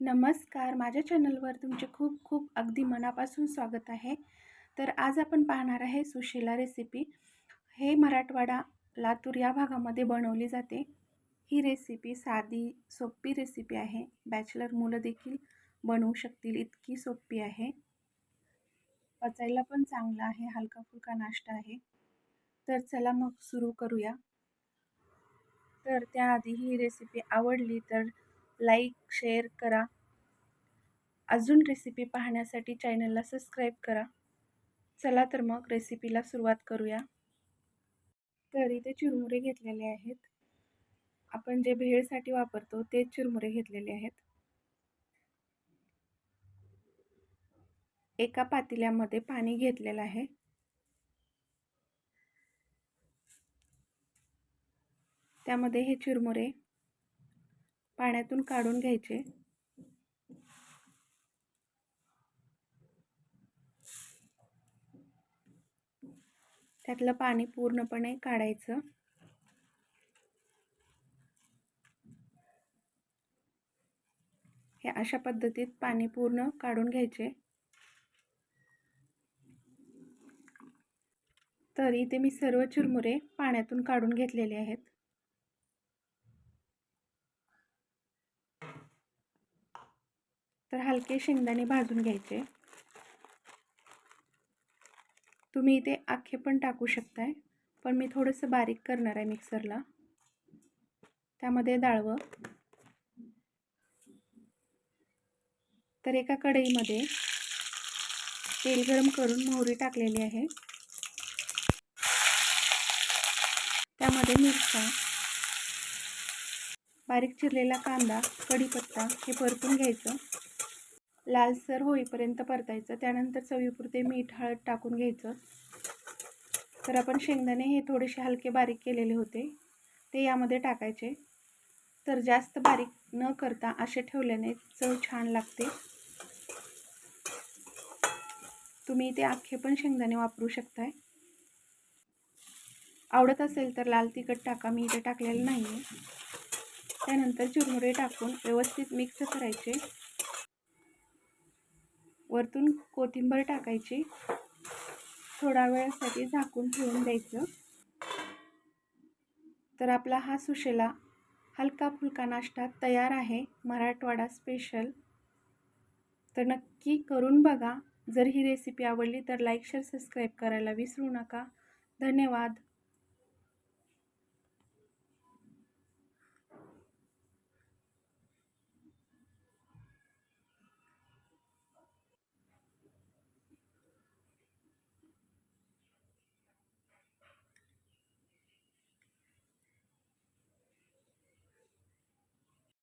नमस्कार. माझ्या चॅनलवर तुमचे खूप खूप अगदी मनापासून स्वागत आहे. तर आज आपण पाहणार आहे सुशिला रेसिपी हे मराठवाडा लातूर या भागामध्ये बनवली जाते. ही रेसिपी साधी सोपी रेसिपी आहे. बॅचलर मुलं देखील बनवू शकतील. इतकी सोपी आहे. पचायला पण चांगला आहे. हलका फुलका नाश्ता आहे. तर चला मग सुरू करूया. तर त्याआधी ही रेसिपी आवडली तर लाईक शेअर करा. अजून रेसिपी पाहण्यासाठी चॅनलला सबस्क्राईब करा. चला तर मग रेसिपीला सुरुवात करूया. तर इथे चिरमुरे घेतलेले आहेत. आपण जे भेळसाठी वापरतो ते चिरमुरे घेतलेले आहेत. एका पातेल्यामध्ये पाणी घेतलेलं आहे. त्यामध्ये हे चिरमुरे पाण्यातून काढून घ्यायचे. त्यातलं पाणी पूर्णपणे काढायचं. हे अशा पद्धतीत पाणी पूर्ण काढून घ्यायचे. तर इथे मी सर्व चिरमुरे पाण्यातून काढून घेतलेले आहेत. तर हलके शेंगदाणे भाजून घ्यायचे. तुम्ही इथे आखे पण टाकू शकताय पण मी थोडंसं बारीक करणार आहे मिक्सरला. त्यामध्ये डाळवं. तर एका कढईमध्ये तेल गरम करून मोहरी टाकलेली आहे. त्यामध्ये मिरच्या बारीक चिरलेला कांदा कढीपत्ता हे परतून घ्यायचं. लालसर होईपर्यंत परतायचं. त्यानंतर चवीपुरते मीठ हळद टाकून घ्यायचं. तर आपण शेंगदाणे हे थोडेसे हलके बारीक केलेले होते. ते यामध्ये टाकायचे. तर जास्त बारीक न करता असे ठेवल्याने चव छान लागते. तुम्ही इथे अख्खे पण शेंगदाणे वापरू शकताय. आवडत असेल तर लाल तिखट टाका. मी इथे टाकलेलं नाही आहे त्यानंतर चुरमुरे टाकून व्यवस्थित मिक्स करायचे. वरतून कोथिंबीर टाकायची. थोडा वेळासाठी झाकून ठेवून द्यायचं. तर आपला हा सुशेला हलका फुलका नाश्ता तयार आहे. मराठवाडा स्पेशल तर नक्की करून बघा. जर ही रेसिपी आवडली तर लाईक शेअर सबस्क्राईब करायला विसरू नका. धन्यवाद.